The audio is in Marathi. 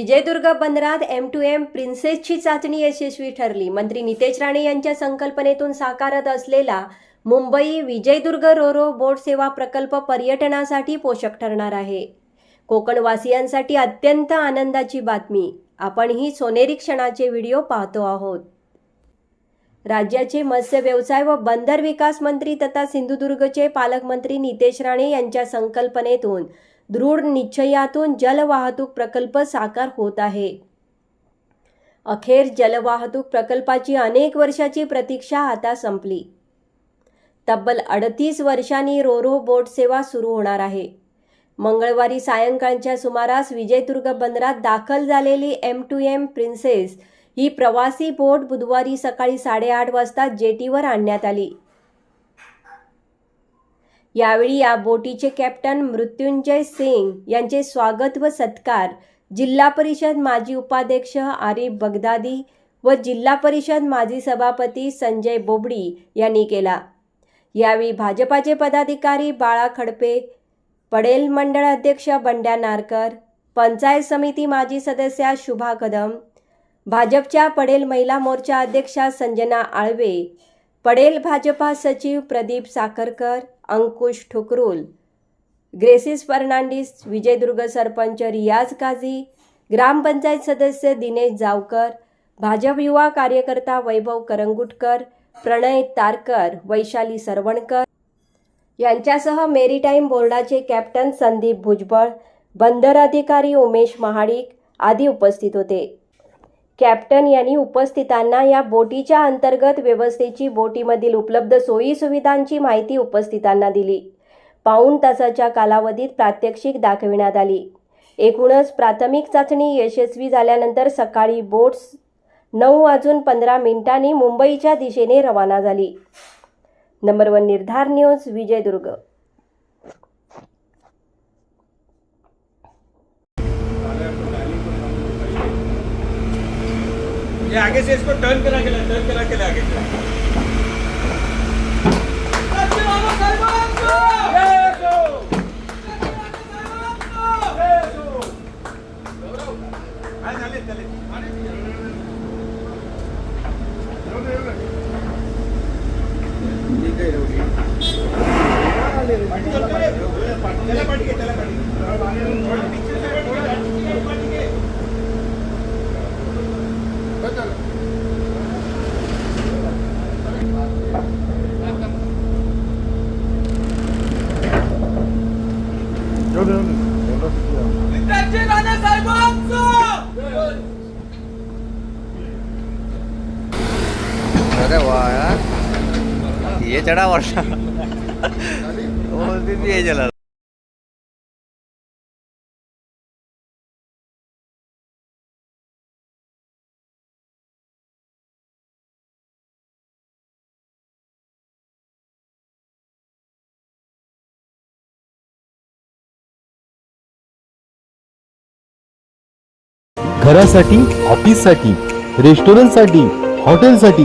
विजयदुर्ग बंदरात एम टू एम प्रिन्सेसची चाचणी यशस्वी ठरली. मंत्री नितेश राणे यांच्या संकल्पनेतून साकारत असलेला मुंबई विजयदुर्ग रोरो बोट सेवा प्रकल्प पर्यटनासाठी पोषक ठरणार आहे. कोकणवासियांसाठी अत्यंत आनंदाची बातमी. आपण ही सोनेरी क्षणाचे व्हिडिओ पाहतो आहोत. राज्याचे मत्स्य व्यवसाय व बंदर विकास मंत्री तथा सिंधुदुर्गचे पालकमंत्री नितेश राणे यांच्या संकल्पनेतून दृढ निश्चयातून जलवाहतूक प्रकल्प साकार होत आहे. अखेर जलवाहतूक प्रकल्पाची अनेक वर्षाची प्रतीक्षा आता संपली. तब्बल अडतीस वर्षांनी रोरो बोट सेवा सुरू होणार आहे. मंगळवारी सायंकाळच्या सुमारास विजयदुर्ग बंदरात दाखल झालेली एम टू एम प्रिन्सेस ही प्रवासी बोट बुधवारी सकाळी साडेआठ वाजता जेटीवर आणण्यात आली. यावेळी या बोटीचे कॅप्टन मृत्युंजय सिंग यांचे स्वागत व सत्कार जिल्हा परिषद माजी उपाध्यक्ष आरिफ बगदादी व जिल्हा परिषद माजी सभापती संजय बोबडी यांनी केला. यावेळी भाजपाचे पदाधिकारी बाळा खडपे पडेल मंडळ अध्यक्ष बंड्या नारकर पंचायत समिती माजी सदस्या शुभा कदम भाजपच्या पडेल महिला मोर्चा अध्यक्षा संजना आळवे पडेल भाजपा सचिव प्रदीप साखरकर अंकुश ठुकरुल ग्रेसिस फर्नांडिस विजयदुर्ग सरपंच रियाज काझी ग्रामपंचायत सदस्य दिनेश जावकर भाजप युवा कार्यकर्ता वैभव करंगुटकर प्रणय तारकर वैशाली सरवणकर. यांच्यासह मेरीटाईम बोर्डाचे कॅप्टन संदीप भुजबळ बंदर अधिकारी उमेश महाडिक आदी उपस्थित होते. कॅप्टन यांनी उपस्थितांना या बोटीच्या अंतर्गत व्यवस्थेची बोटीमधील उपलब्ध सोयी सुविधांची माहिती उपस्थितांना दिली. पाऊण तासाच्या कालावधीत प्रात्यक्षिक दाखविण्यात आली. एकूणच प्राथमिक चाचणी यशस्वी झाल्यानंतर सकाळी बोट्स नऊ वाजून पंधरा मिनिटांनी मुंबईच्या दिशेने रवाना झाली. Number one Nirdhar news Vijaydurg ये आगे से इसको टर्न करा के टर्न करा के आगे हा, झाले. त्याला पाठी त्याला पाठी अरे वाह यार। ये चढ़ा वर्षा। वो दिन भी ये चला घरासाठी ऑफिससाठी रेस्टॉरंटसाठी हॉटेलसाठी